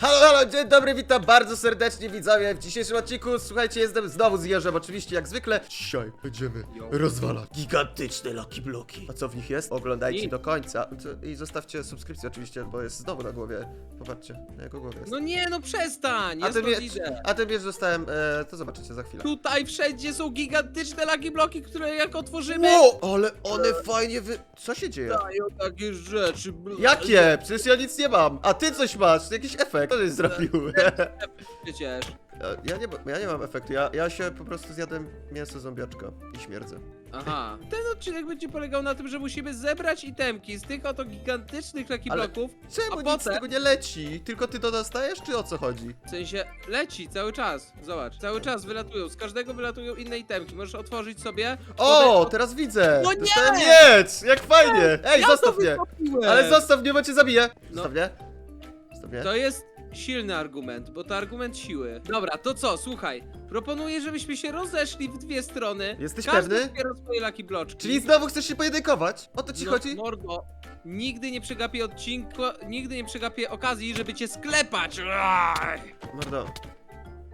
Halo, halo, dzień dobry, witam bardzo serdecznie widzowie w dzisiejszym odcinku. Słuchajcie, jestem znowu z Jerzem, oczywiście jak zwykle. Dzisiaj będziemy rozwalać gigantyczne Lucky Bloki. A co w nich jest? Oglądajcie Nic. do końca. Co- I zostawcie subskrypcję oczywiście, bo jest znowu na głowie. Popatrzcie, na jego głowie jest. No nie, no przestań! a Ja idę. a ten miecz dostałem, e, to zobaczycie za chwilę. Tutaj wszędzie są gigantyczne lagi bloki, które jak otworzymy... Wow, ale one fajnie wy... Co się dzieje? Dają takie rzeczy. bl- Jakie? Przecież ja nic nie mam. A ty coś masz, jakiś efekt. Co żeś zrobił? Przecież. Ja nie, ja nie mam efektu, ja, ja się po prostu zjadłem mięso zombiaczka i śmierdzę. Aha. Ten odcinek będzie polegał na tym, że musimy zebrać itemki z tych oto gigantycznych laki Ale- bloków. Czemu A nic potem- z tego nie leci? Tylko ty to dostajesz, czy o co chodzi? W sensie leci cały czas. Zobacz, cały czas wylatują. Z każdego wylatują inne itemki. Możesz otworzyć sobie. O, teraz widzę! No nie! Dostałem miecz! Jak fajnie! Ej, Ja zostaw to mnie! wykopiłem! Ale zostaw mnie, bo cię zabiję! No. Zostaw mnie. Zostaw mnie. To jest silny argument, bo to argument siły. Dobra, to co, słuchaj. Proponuję, żebyśmy się rozeszli w dwie strony. Jesteś Każdy pewny? zbiera swoje laki bloczki. Czyli znowu chcesz się pojedynkować? O to ci no, chodzi? Mordo, nigdy nie przegapię odcinku, nigdy nie przegapię okazji, żeby cię sklepać. Aj. Mordo.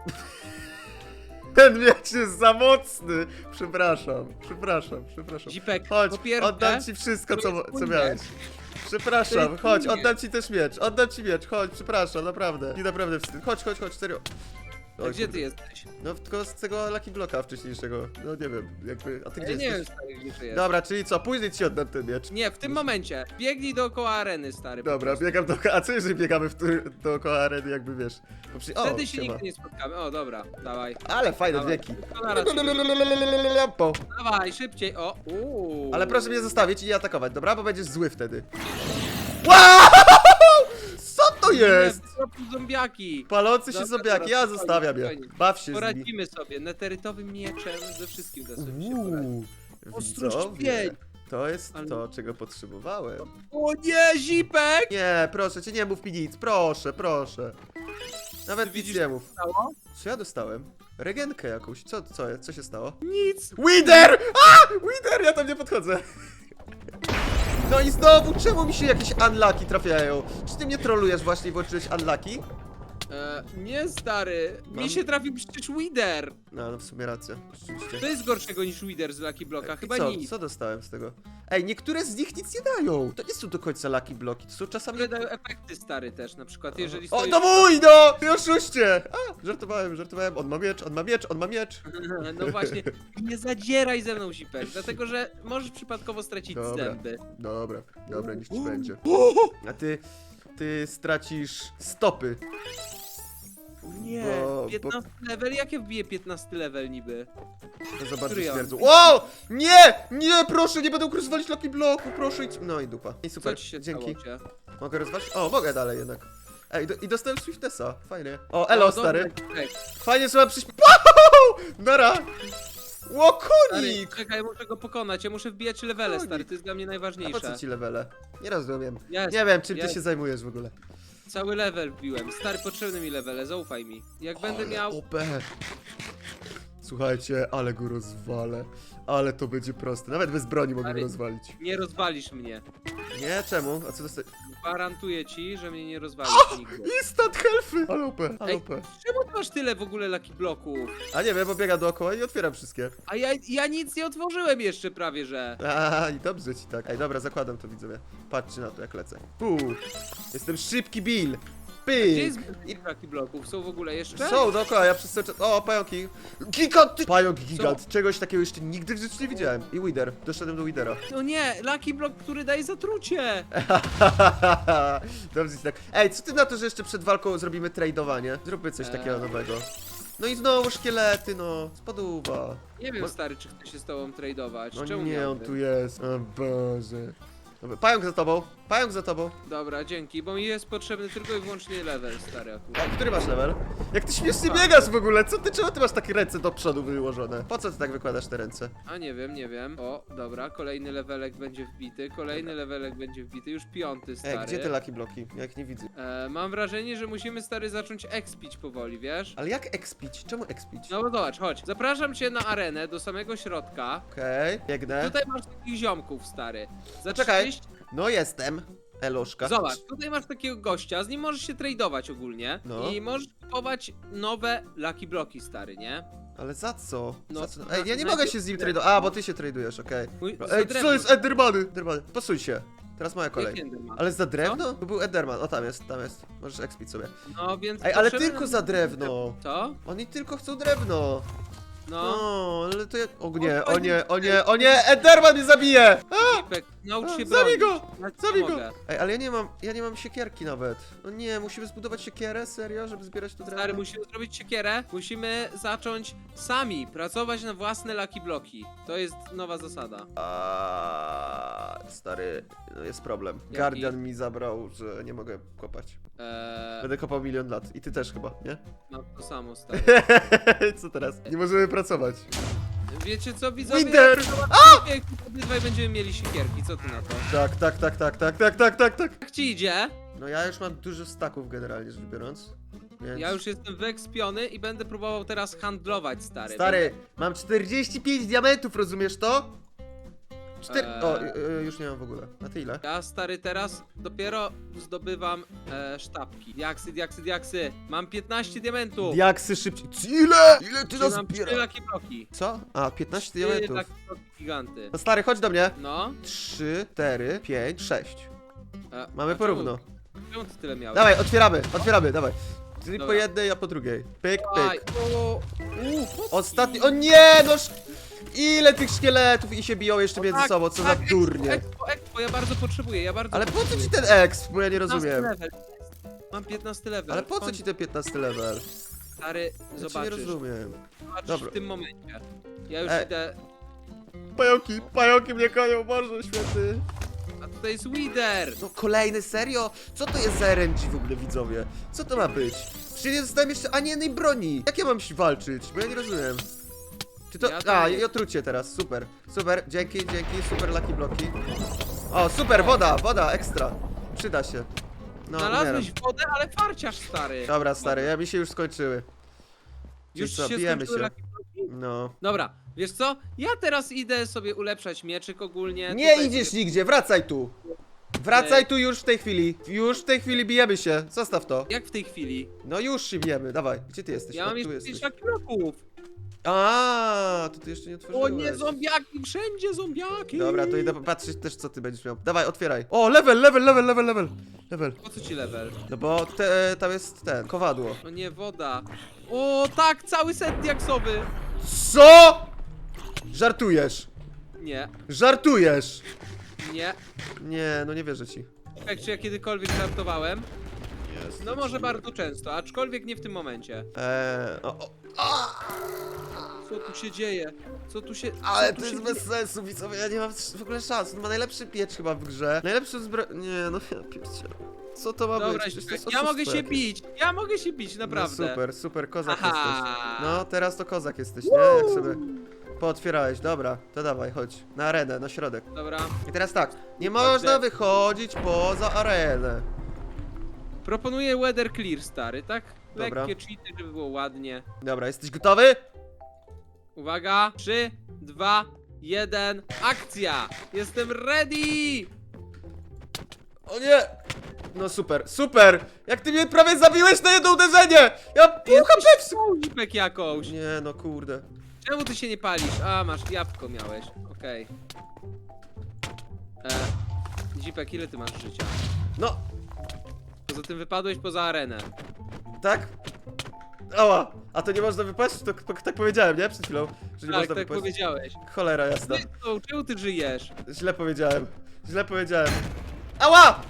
Ten miecz jest za mocny! Przepraszam, przepraszam, przepraszam. Zipek, Chodź, po pierwsze, oddam ci wszystko, co, co miałeś. Przepraszam, chodź, oddam ci też miecz, oddam ci miecz, chodź, przepraszam, naprawdę. Nie naprawdę wstyd. Chodź, chodź, chodź, serio. A Oj, gdzie ty jesteś? No tylko z tego Lucky Blocka wcześniejszego. No nie wiem, jakby. A ty gdzie Ja nie wiem, jesteś? stary, gdzie ty jesteś. Dobra, czyli co, później ci oddam ten miecz. Nie, w tym momencie. Biegnij dookoła areny, stary. Dobra, biegam do. A co jeżeli biegamy w tur- dookoła areny, jakby wiesz? Przy... O, Wtedy się siema. nigdy nie spotkamy. O, dobra, dawaj. Ale fajne Dawaj. dźwięki. Po. Dawaj, szybciej, o. Uuu. Ale proszę mnie zostawić i nie atakować, dobra? Bo będziesz zły wtedy. Wow! Jest? Zombiaki. Palący się Dobra, zombiaki, ja zostawiam je. spokojnie. Baw się z nimi. Poradzimy sobie. Neterytowym mieczem ze wszystkim da sobie się poradzić. Uuu, widzowie, to jest Ale- to, czego potrzebowałem. O nie, zipek! Nie, proszę cię, nie mów mi nic, proszę, proszę. Nawet nic widzisz, nie mów. Stało? Co ja dostałem? Regenkę jakąś, co, co, jest? co się stało? Nic. Wider! A! Wider, ja tam nie podchodzę. No i znowu, czemu mi się jakieś unlucky trafiają? Czy ty mnie trolujesz właśnie i włączyłeś unlucky? E, nie, stary. Mam- Mi się trafił przecież Wither. No, no w sumie racja, rzeczywiście. To jest gorszego niż Wither z Lucky Blocka. I Chyba co, nic. co dostałem z tego? Ej, niektóre z nich nic nie dają. To nie są do końca lucky bloki, to są czasami... Które dają efekty, stary, też. Na przykład, jeżeli O, stoisz... to mój, no! Ty oszuście! A, żartowałem, żartowałem. On ma miecz, on ma miecz, on ma miecz. No właśnie, nie zadzieraj ze mną, zipek, dlatego że możesz przypadkowo stracić Dobra. zęby. Dobra, dobra, niech ci będzie. A ty, ty stracisz stopy. Nie, Bo- 15 level? Jakie wbije 15 level niby? Bardzo Który ja. Wow! Nie! Nie, proszę, nie będę rozwalić Lucky Bloku, proszę idź. No i dupa. I Co super, ci się dzięki. stało? Mogę rozwalić? O, mogę dalej jednak. Ej, do, i dostałem Swiftnessa, fajnie. O, elo, O, stary. dobra, Zipek. Fajnie, że mam przyśp... Wow! Nara! Stary, konik! czekaj, muszę go pokonać, ja muszę wbijać levele, stary, to jest dla mnie A po najważniejsze. co ci levele? Nie rozumiem. Jest, Nie wiem, czym ty jest. się zajmujesz w ogóle. Cały level wbiłem, stary, potrzebne mi levele, zaufaj mi. Jak będę Ale miał... OP. Słuchajcie, ale go rozwalę. Ale to będzie proste. Nawet bez broni mogę go rozwalić. Nie rozwalisz mnie. Nie, czemu? A co dostaję? Gwarantuję ci, że mnie nie rozwalisz nigdy. Instant healthy! Ale OP, ale Ej. Czemu ty masz tyle w ogóle Lucky Bloków? A nie wiem, bo biega dookoła i otwieram wszystkie. A ja, ja nic nie otworzyłem jeszcze prawie, że... A, i dobrze ci tak. Ej, dobra, zakładam to widzowie. Patrzcie na to, jak lecę. Puu. Jestem szybki Bill. Gdzie Pyk. jest Lucky Bloków? Są w ogóle jeszcze? Są dookoła, ja przez cały czas... O, pająki. Gigant! Pająk gigant. Czegoś takiego jeszcze nigdy w życiu nie widziałem. I Wither. Doszedłem do Withera. No nie, Lucky Block, który daje zatrucie! Dobrze tak. Ej, co ty na to, że jeszcze przed walką zrobimy tradeowanie? Zróbmy coś Eee. takiego nowego. No i znowu szkielety, no. Spoduwa. Nie wiem, Bo- stary, czy chcę się z tobą tradeować. No Czemu nie, on tu jest. O Boże. Dobra, pająk za tobą. Pająk za tobą. Dobra, dzięki, bo mi jest potrzebny tylko i wyłącznie level, stary akurat. A, który masz level? Jak ty śmiesznie biegasz w ogóle? Co ty, czemu ty masz takie ręce do przodu wyłożone? Po co ty tak wykładasz te ręce? A nie wiem, nie wiem. O, dobra, kolejny levelek będzie wbity, kolejny levelek będzie wbity, już piąty, stary. Ej, gdzie te laki bloki? Ja ich nie widzę. E, mam wrażenie, że musimy, stary, zacząć expić powoli, wiesz? Ale jak expić? Czemu expić? No bo zobacz, chodź. Zapraszam cię na arenę, do samego środka. Okej, biegnę. Tutaj masz takich ziomków, stary. Za Czekaj. 30... No jestem. Eloszka. Zobacz, tutaj masz takiego gościa, z nim możesz się tradeować ogólnie No. i możesz kupować nowe Lucky Bloki, stary, nie? Ale za co? No, za co? Ej, ja nie na- mogę się z nim tradować. A, bo ty się tradujesz, okej. Mój- za Ej, drewno. co jest Endermany? Endermany. Posuń się. Teraz moja kolej. Ale za drewno? To był Enderman. O, tam jest, tam jest. Możesz expić sobie. No więc. Ej, ale potrzebne- tylko za drewno. Co? Oni tylko chcą drewno. No. No, ale to ja... O nie, o nie, o nie, o nie! Enderman mnie zabije! Naucz się A, bronić. Zabij go! Ja ci Zabij go! pomogę. Ej, ale ja nie mam, ja nie mam siekierki nawet. No nie, musimy zbudować siekierę? Serio? Żeby zbierać tu drewno? Stary, musimy zrobić siekierę. Musimy zacząć sami pracować na własne Lucky Bloki. To jest nowa zasada. A, stary, no jest problem. Jaki? Guardian mi zabrał, że nie mogę kopać. Eee, Będę kopał milion lat. I ty też chyba, nie? mam to samo, stary. Co teraz? Nie możemy pracować. Wiecie co, widzowie? Winter! Jak obydwaj będziemy mieli siekierki, co ty na to? Tak, tak, tak, tak, tak, tak, tak, tak, tak. Jak ci idzie? No ja już mam dużo staków generalnie rzecz biorąc. Więc... Ja już jestem wyekspiony i będę próbował teraz handlować, stary. Stary, mam 45 diamentów, rozumiesz to? Eee. O, y, y, już nie mam w ogóle. A ty ile? Ja, stary, teraz dopiero zdobywam e, sztabki. Diaksy, diaksy, diaksy. Mam 15 diamentów. Diaksy szybciej. Ile? Ile ty Czyli nas mam 4 zbiera? Lucky Bloki. Co? A, 15 4 diamentów. Bloki giganty. No stary, chodź do mnie. No. 3, 4, 5, 6. E, Mamy a porówno. Czemu, ty tyle miałeś? Dawaj, otwieramy, otwieramy, dawaj. Ty po Dobra. jednej, ja po drugiej. Pyk, Aj, pyk. o, Ostatni. O nie, no sz... Ile tych szkieletów i się biją jeszcze między tak, sobą, co za tak, durnie. Expo, expo, ja bardzo potrzebuję, ja bardzo Ale po co potrzebuję. ci ten exp? Bo ja nie 15 rozumiem. level. Mam 15 level. Ale po co ci ten 15 level? Stary, Ja ci nie zobaczysz. rozumiem. zobaczysz Dobra. w tym momencie. Ja już Ej. idę... Pająki, pająki mnie konią, Boże święty. A tutaj jest Wither! No kolejny, serio? Co to jest za RNG w ogóle, widzowie? Co to ma być? Przecież nie dostałem jeszcze ani jednej broni. Jak ja mam się walczyć? Bo ja nie rozumiem. Czy to... Ja A, nie- i otrucie teraz, super. Super, dzięki, dzięki, super lucky bloki. O, super, woda, woda, ekstra. Przyda się. No, Znalazłeś umieram. wodę, ale farciarz, stary. Dobra, stary, ja mi się już skończyły. Czyli Już co, się bijemy skończyły się. Bloki? No. Dobra, wiesz co? Ja teraz idę sobie ulepszać mieczyk ogólnie. Nie Tutaj idziesz sobie- nigdzie, wracaj tu. Wracaj tu już w tej chwili. Już w tej chwili bijemy się. Zostaw to. Jak w tej chwili? No już się bijemy, dawaj. Gdzie ty jesteś? Ja O, mam tu jeszcze jesteś. 5 Lucky Bloków. A, to ty jeszcze nie otworzyłeś. O nie, zombiaki, wszędzie zombiaki. Dobra, to idę patrzeć też co ty będziesz miał. Dawaj, otwieraj. O, level, level, level, level, level. Level. Po co ci level? No bo te, tam jest ten, kowadło. O nie, woda. O tak, cały set diaksowy. Co? Żartujesz. Nie, Żartujesz. nie. Nie, no nie wierzę ci. Jak czy ja kiedykolwiek żartowałem? No może bardzo często, aczkolwiek nie w tym momencie. Eee, o, o, a, Co tu się dzieje? Co tu się... ale co to tu jest bez sensu, widzowie, ja nie mam w ogóle szans. On ma najlepszy piecz chyba w grze. Najlepszy zbro... Nie, no ja pierdzielę. Co to ma Dobra, być? Przecież to jest ja mogę oszustwo się jakieś. bić, ja mogę się bić, naprawdę. No super, super, kozak Aha. jesteś. No, teraz to kozak jesteś, nie? Jak sobie pootwierałeś, dobra, to dawaj, chodź. Na arenę, na środek. Dobra, I teraz tak, nie można wychodzić poza arenę. proponuję weather clear, stary, tak? Dobra. Lekkie cheaty, żeby było ładnie. Dobra, jesteś gotowy? Uwaga, 3, 2, 1, akcja! Jestem ready! O nie! No super, super! Jak ty mnie prawie zabiłeś na jedno uderzenie! Ja pół HP w jakąś. Nie, no kurde. Czemu ty się nie palisz? A, masz jabłko miałeś. Okej. E, Zipek, ile ty masz życia? No, Poza tym wypadłeś poza arenę. tak? Ała! A to nie można wypaść? To, to tak powiedziałem, nie? Przed chwilą, że nie Tak, można tak wypaść. powiedziałeś. Cholera jasna. No, czemu ty żyjesz? Źle powiedziałem. Źle powiedziałem. Ała!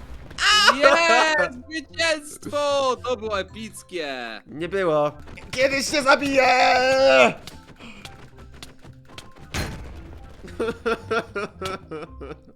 Jest! Zwycięstwo! To było epickie! Nie było. Kiedyś się zabiję!